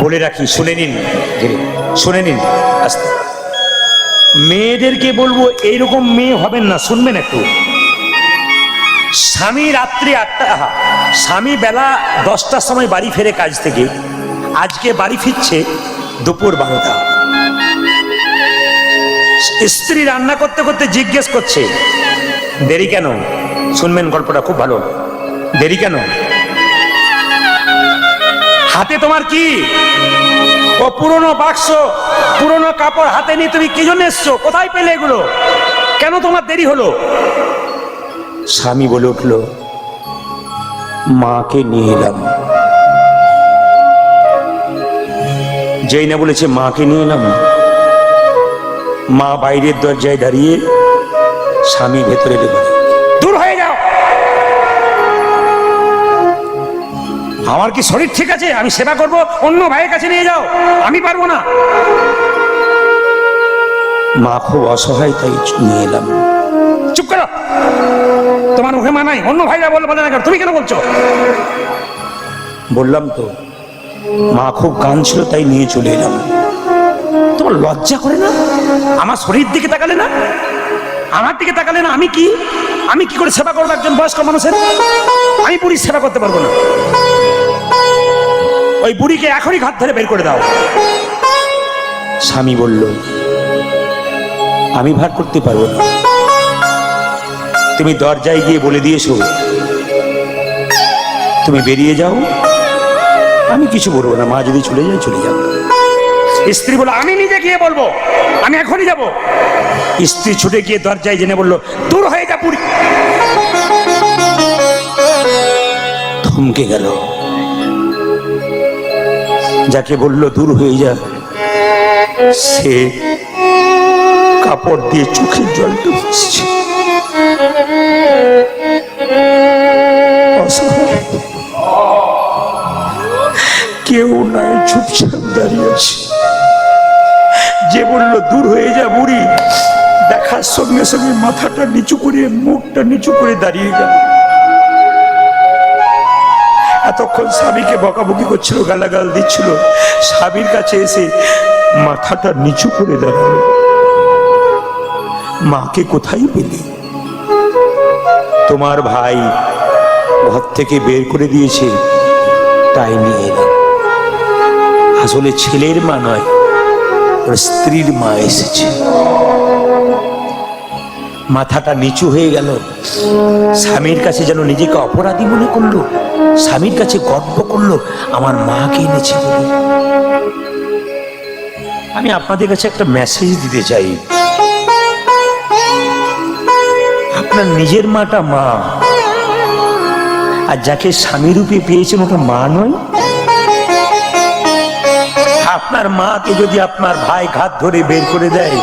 বলে রাখি, শুনে নিন। শুনে নিন। মেয়েদেরকে বলব, এইরকম মেয়ে হবেন না, শুনবেন একটু। স্বামী রাত্রি আটটা স্বামী বেলা দশটার সময় বাড়ি ফেরে কাজ থেকে। আজকে বাড়ি ফিরছে দুপুর বারোটা। স্ত্রী রান্না করতে করতে জিজ্ঞেস করছে, দেরি কেন? শুনবেন গল্পটা খুব ভালো। দেরি কেন? হাতে তোমার কি? ও পুরনো বাক্স, পুরনো কাপড় হাতে নিয়ে তুমি কি জন্য এসছো? কোথায় পেলে এগুলো? কেন তোমার দেরি হলো? স্বামী বলে উঠল, মাকে নিয়ে এলাম। যেই না বলেছে, মাকে নিয়ে এলাম। মা বাইরের দরজায় দাঁড়িয়ে স্বামী ভেতরে ঢুকে আমার কি শরীর ঠিক আছে? আমি সেবা করব? অন্য ভাইয়ের কাছে নিয়ে যাও। আমি পারব না। মা খুব অসহায় তাই নিয়ে এলাম। চুপ করো। তোমার মুখে মা নাই। অন্য ভাইরা বলে বলে না কেন? তুমি কেন বলছো? বললাম তো মা খুব গান ছিল তাই নিয়ে চলে এলাম। তোমার লজ্জা করে না? আমার শরীর দিকে তাকালে না? আমার দিকে তাকালে না? আমি কি? আমি কি করে সেবা করব একজন বয়স্ক মানুষের? আমি বুড়ির সেবা করতে পারব না। ওই বুড়িকে এখনই ঘাত ধরে বের করে দাও। স্বামী বলল আমি ভার করতে পারব না। তুমি দরজায় গিয়ে বলে দিয়েছ তুমি বেরিয়ে যাও। আমি কিছু বলব না মা যদি চলে যায় চলে যাও স্ত্রী বলল আমি নিজে গিয়ে বলব আমি এখনই যাব। স্ত্রী ছুটে গিয়ে দরজায় জেনে বলল দূর হয়ে যা পুরী থমকে গেল। যাকে বলল, দূর হয়ে যা। সে কাপড় দিয়ে চোখের জলটা মুছছে কেউ নাই, চুপচাপ দাঁড়িয়ে আছে। যে বলল, দূর হয়ে যা বুড়ি। দেখার সঙ্গে সঙ্গে মাথাটা নিচু করে, মুখটা নিচু করে দাঁড়িয়ে গেল। এতক্ষণ স্বামীকে বকাবকি করছিল, গালাগাল দিচ্ছিল। স্বামীর কাছে এসে মাথাটা নিচু করে দাঁড়াল। মাকে কোথায় পেলে? তোমার ভাই ঘর থেকে বের করে দিয়েছে, তাই নিয়ে এলাম। আসলে ছেলের মা নয় স্ত্রীর মা এসেছে। মাথাটা নিচু হয়ে গেল। স্বামীর কাছে যেন নিজেকে অপরাধী মনে করল। স্বামীর কাছে গর্ব করল, আমার মাকে এনেছে আমি আপনাদের কাছে একটা মেসেজ দিতে চাই। আপনার নিজের মাটা মা। আর যাকে স্বামী রূপে পেয়েছেন, ওটা মা নয়। আপনার মাকে যদি আপনার ভাই ঘাত ধরে বের করে দেয়,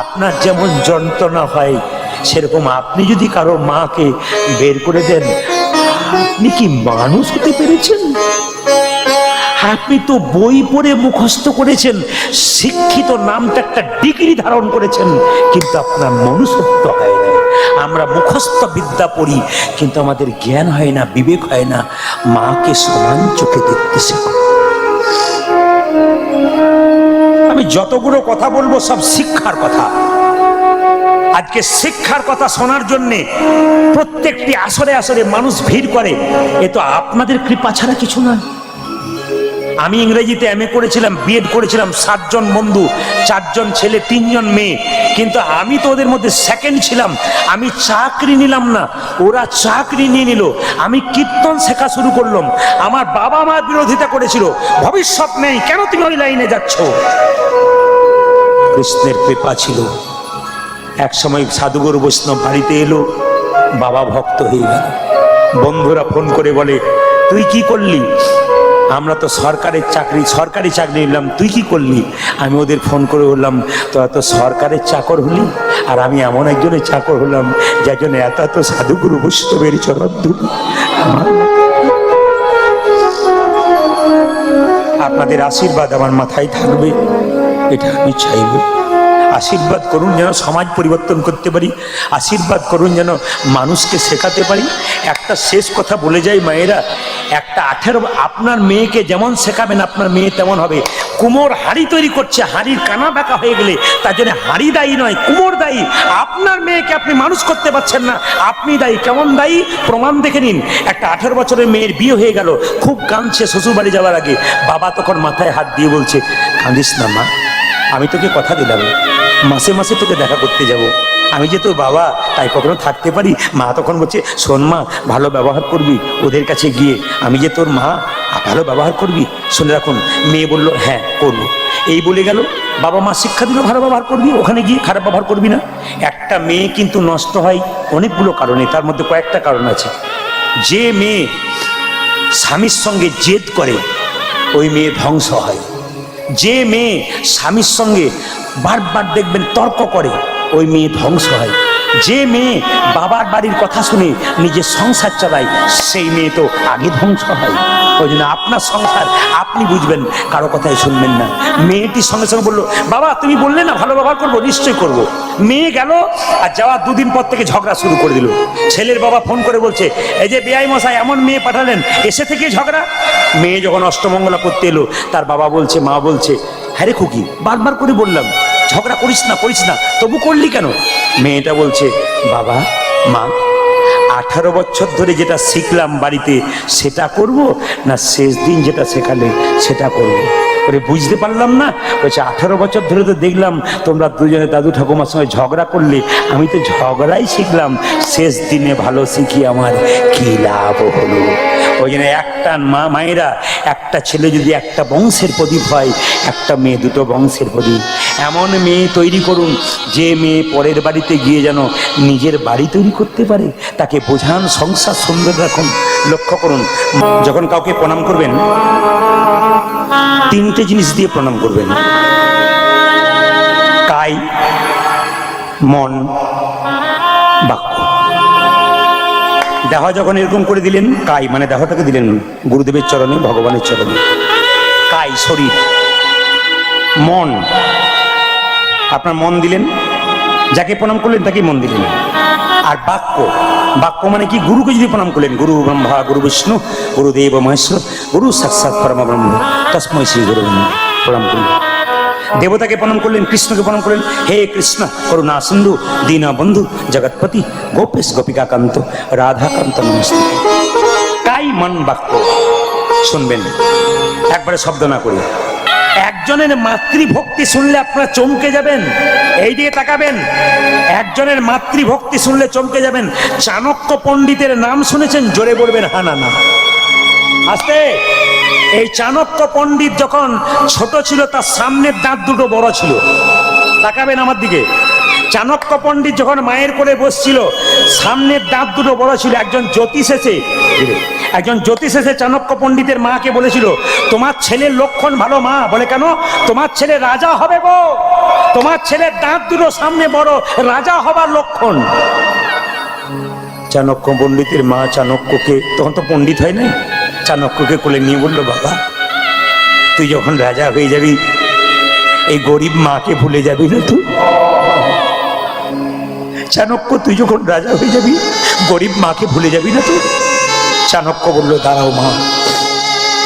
আপনার যেমন যন্ত্রণা হয় সেরকম আপনি যদি কারও মাকে বের করে দেন, আপনি কি মানুষ হতে পেরেছেন? আপনি তো বই পড়ে মুখস্থ করেছেন, শিক্ষিত নামটা একটা ডিগ্রি ধারণ করেছেন, কিন্তু আপনার মনুষ্যত্ব হয় না। আমরা মুখস্থ বিদ্যা পড়ি, কিন্তু আমাদের জ্ঞান হয় না, বিবেক হয় না, মাকে সমান চোখে দেখতে শেখো। আমি যতগুলো কথা বলব সব শিক্ষার কথা। আজকে শিক্ষার কথা শোনার জন্যে প্রত্যেকটি আসরে আসরে মানুষ ভিড় করে, এ তো আপনাদের কৃপা ছাড়া কিছু নয়। আমি ইংরেজিতে এম করেছিলাম বিএড করেছিলাম, সাতজন বন্ধু, চারজন ছেলে, তিনজন মেয়ে, কিন্তু আমি তো ওদের মধ্যে সেকেন্ড ছিলাম। আমি চাকরি নিলাম না, ওরা চাকরি নিয়ে নিল। আমি কীর্তন শেখা শুরু করলাম। আমার বাবা মা বিরোধিতা করেছিল। ভবিষ্যৎ নেই, কেন তুমি ওই লাইনে যাচ্ছ? কৃষ্ণের কৃপা ছিল। এক সময় সাধুগুরু বৈষ্ণব বাড়িতে এলো, বাবা ভক্ত হয়ে গেল। বন্ধুরা ফোন করে বলে, তুই কি করলি? আমরা তো সরকারের চাকরি, সরকারি চাকরি নিলাম, তুই কি করলি? আমি ওদের ফোন করে বললাম, তোরা তো সরকারের চাকর হলি, আর আমি এমন একজনের চাকর হলাম, যার জন্য এত এত সাধুগুরু বৈষ্ণবের চরণ ধুলি। আপনাদের আশীর্বাদ আমার মাথায় থাকবে, এটা আমি চাইব। আশীর্বাদ করুন যেন সমাজ পরিবর্তন করতে পারি, আশীর্বাদ করুন যেন মানুষকে শেখাতে পারি। একটা শেষ কথা বলে যাই মায়েরা, একটা আঠেরো, আপনার মেয়েকে যেমন শেখাবেন, আপনার মেয়ে তেমন হবে। কুমোর হাড়ি তৈরি করছে, হাড়ির কানা বাঁকা হয়ে গেলে, তার জন্য হাড়ি দায়ী নয়, কুমোর দায়ী। আপনার মেয়েকে আপনি মানুষ করতে পারছেন না, আপনি দায়ী, কেমন দায়ী? প্রমাণ দেখে নিন। একটা আঠেরো বছরের মেয়ের বিয়ে হয়ে গেল, খুব কাঁদছে শ্বশুরবাড়ি যাওয়ার আগে। বাবা তখন মাথায় হাত দিয়ে বলছে, কাঁদিস না মা, আমি তোকে কথা দিলাম। মাসে মাসে তোকে দেখা করতে যাব। আমি যে তোর বাবা, তাই কখনো থাকতে পারি? মা তখন বলছে, শোন মা, ভালো ব্যবহার করবি ওদের কাছে গিয়ে। আমি যে তোর মা, ভালো ব্যবহার করবি? শুনে রাখুন, মেয়ে বলল হ্যাঁ করব। এই বলে গেল, বাবা মা শিক্ষা দিল, ভালো ব্যবহার করবি, ওখানে গিয়ে খারাপ ব্যবহার করবি না। একটা মেয়ে কিন্তু নষ্ট হয় অনেকগুলো কারণে, তার মধ্যে কয়েকটা কারণ আছে। যে মেয়ে স্বামীর সঙ্গে জেদ করে, ওই মেয়ে ধ্বংস হয়। যে মেয়ে স্বামীর সঙ্গে বারবার দেখবেন তর্ক করে, ওই মেয়ে ধ্বংস হয়। যে মেয়ে বাবার বাড়ির কথা শুনে নিজের সংসার চালায়, সেই মেয়ে তো আগে ধ্বংস হয়। ওই জন্য আপনার সংসার, আপনি বুঝবেন, কারও কথাই শুনবেন না। মেয়েটির সঙ্গে সঙ্গে বলল, বাবা, তুমি বললে না, ভালো ব্যবহার করব, নিশ্চয়ই করব। মেয়ে গেল আর যাওয়ার দুদিন পর থেকে ঝগড়া শুরু করে দিল। ছেলের বাবা ফোন করে বলছে, এই যে বেআই মশাই, এমন মেয়ে পাঠালেন, এসে থেকে ঝগড়া? মেয়ে যখন অষ্টমঙ্গলা করতে এলো, তার বাবা বলছে, মা বলছে হ্যাঁ রে খুকি, বারবার করে বললাম, ঝগড়া করিস না করিস না, তবু করলি কেন? মেয়েটা বলছে, বাবা, মা আঠারো বছর ধরে যেটা শিখলাম বাড়িতে, সেটা করব না শেষ দিন যেটা শেখালে সেটা করব? করে বুঝতে পারলাম না? বলছে, আঠারো বছর ধরে তো দেখলাম তোমরা দুজনে দাদু ঠাকুমার সঙ্গে ঝগড়া করলে, আমি তো ঝগড়াই শিখলাম। শেষ দিনে ভালো শিখি আমার, কী লাভ হলো? ওই জন্য একটা মা, মায়েরা, একটা ছেলে যদি একটা বংশের প্রদীপ হয়, একটা মেয়ে দুটো বংশের প্রদীপ। এমন মেয়ে তৈরি করুন, যে মেয়ে পরের বাড়িতে গিয়ে যেন নিজের বাড়ি তৈরি করতে পারে, তাকে বোঝান, সংসার সুন্দর রাখুন। লক্ষ্য করুন, যখন কাউকে প্রণাম করবেন, তিনটে জিনিস দিয়ে প্রণাম করবেন। কাই মন, বাক্য। দেহ যখন এরকম করে দিলেন, কাই? মানে দেহটাকে দিলেন গুরুদেবের চরণে, ভগবানের চরণে। কাই? শরীর। মন। আপনার মন দিলেন? যাকে প্রণাম করলেন তাকে মন দিলেন। আর বাক্য। বাক্য মানে কি? গুরুকে যদি প্রণাম করলেন, গুরু ব্রহ্মা, গুরু বিষ্ণু গুরুদেব মহেশ্বর, গুরু সাক্ষাৎ পরম ব্রহ্ম তসময় শ্রী গুরু প্রণাম করলেন। দেবতাকে প্রণাম করলেন, কৃষ্ণকে প্রণাম করলেন। হে কৃষ্ণ, করুণা সিন্ধু, দীনা বন্ধু, জগৎপতি, গোপেশ গোপিকাকান্ত, রাধাকান্ত নমস্তে। কাই মন বাক্য? শুনবেন। একবারে শব্দ না করি। একজনের মাতৃভক্তি শুনলে আপনারা চমকে যাবেন, এই দিকে তাকাবেন। একজনের মাতৃভক্তি শুনলে চমকে যাবেন। চাণক্য পণ্ডিতের নাম শুনেছেন, জোরে বলবেন হানা না আস্তে। এই চাণক্য পণ্ডিত যখন ছোট ছিল, তার সামনের দাঁত দুটো বড় ছিল। তাকাবেন আমার দিকে। চাণক্য পণ্ডিত যখন মায়ের করে বসছিল, সামনের দাঁত দুটো বড় ছিল। একজন জ্যোতিষ এসে একজন জ্যোতিষ এসে চাণক্য পণ্ডিতের মাকে বলেছিল, তোমার ছেলের লক্ষণ ভালো মা। বলে, কেন? তোমার ছেলে রাজা হবে গো। তোমার ছেলের দাঁত দুটো সামনে বড়। রাজা হবার লক্ষণ। চাণক্য পণ্ডিতের মা চাণক্যকে, তখন তো পণ্ডিত হয় নাই। চাণক্যকে কোলে নিয়ে বলল, বাবা, তুই যখন রাজা হয়ে যাবি, এই গরিব মাকে ভুলে যাবি না তুই? চাণক্য তুই যখন রাজা হয়ে যাবি, গরিব মাকে ভুলে যাবি না তুই? চাণক্য বলল, দাঁড়াও মা,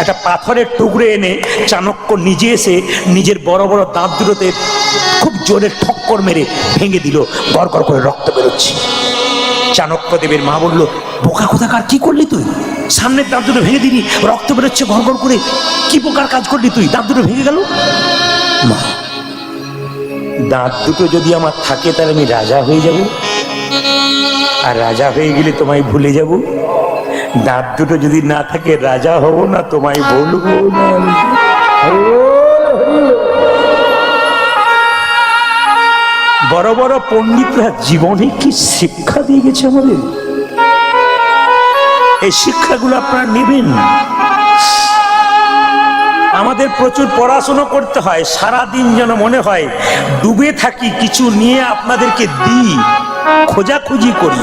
একটা পাথরের টুকরে এনে চাণক্য নিজে এসে নিজের বড় বড় দাঁত দুটোতে খুব জোরে ঠক্কর মেরে ভেঙে দিল গড় করে রক্ত বেরোচ্ছে। চাণক্য দেবের মা বলল, বোকা কোথাকার? কি করলি তুই? সামনের দাঁত দুটো ভেঙে দিলি, রক্ত বেরোচ্ছে ঘর ঘর করে। কি বোকার কাজ করলি তুই? দাঁত দুটো ভেঙে গেল? মা, দাঁত দুটো যদি আমার থাকে তাহলে আমি রাজা হয়ে যাব। আর রাজা হয়ে গেলে তোমায় ভুলে যাব। দাঁত দুটো যদি না থাকে, রাজা হব না, তোমায় বলব না বড় বড় পণ্ডিতরা জীবনে কি শিক্ষা দিয়ে গেছে আমাদের? এই শিক্ষাগুলো আপনারা নেবেন। আমাদের প্রচুর পড়াশুনো করতে হয় সারা দিন যেন মনে হয় ডুবে থাকি, কিছু নিয়ে আপনাদেরকে দিই, খোঁজাখুঁজি করি।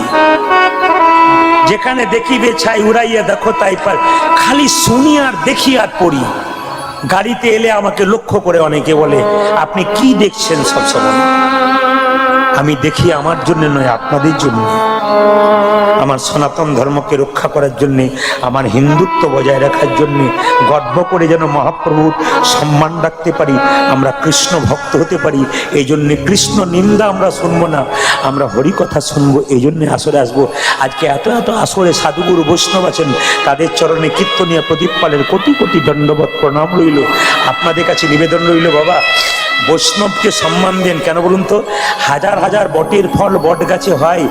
যেখানে দেখিবে ছাই উড়াইয়া দেখো তাই পার, খালি শুনি আর দেখি আর পড়ি। গাড়িতে এলে আমাকে লক্ষ্য করে অনেকে বলে, আপনি কি দেখছেন সবসময় আমি দেখি আমার জন্য নয়, আপনাদের জন্য। আমার সনাতন ধর্মকে রক্ষা করার জন্য, আমার হিন্দুত্ব বজায় রাখার জন্য, গর্ব করে যেন মহাপ্রভুর সম্মান রাখতে পারি, আমরা কৃষ্ণ ভক্ত হতে পারি এই জন্য কৃষ্ণ নিন্দা আমরা শুনব না, আমরা হরি কথা শুনব এই জন্য আসরে আসব। আজকে এত এত আসরে সাধুগুরু বৈষ্ণব আছেন, তাদের চরণে কীর্তনীয় প্রদীপ পালের কোটি কোটি দণ্ডবত প্রণাম রইল। আপনাদের কাছে নিবেদন রইল, বাবা। বৈষ্ণবকে সম্মান দেন। কেন বলুন তো? হাজার হাজার বটের ফল বট গাছে হয়,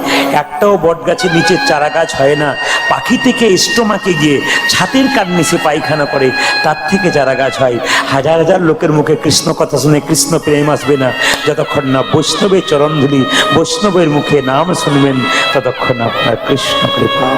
একটাও বট গাছের নিচে চারা গাছ হয় না। পাখি থেকে স্টোমাকে গিয়ে ছাতের কান নিচে পায়খানা করে, তার থেকে চারা গাছ হয়। হাজার হাজার লোকের মুখে কৃষ্ণ কথা শুনে কৃষ্ণ প্রেম আসবে না। যতক্ষণ না বৈষ্ণবের চরণধুলি, বৈষ্ণবের মুখে নাম শুনবেন, ততক্ষণ আপনার কৃষ্ণ কৃপা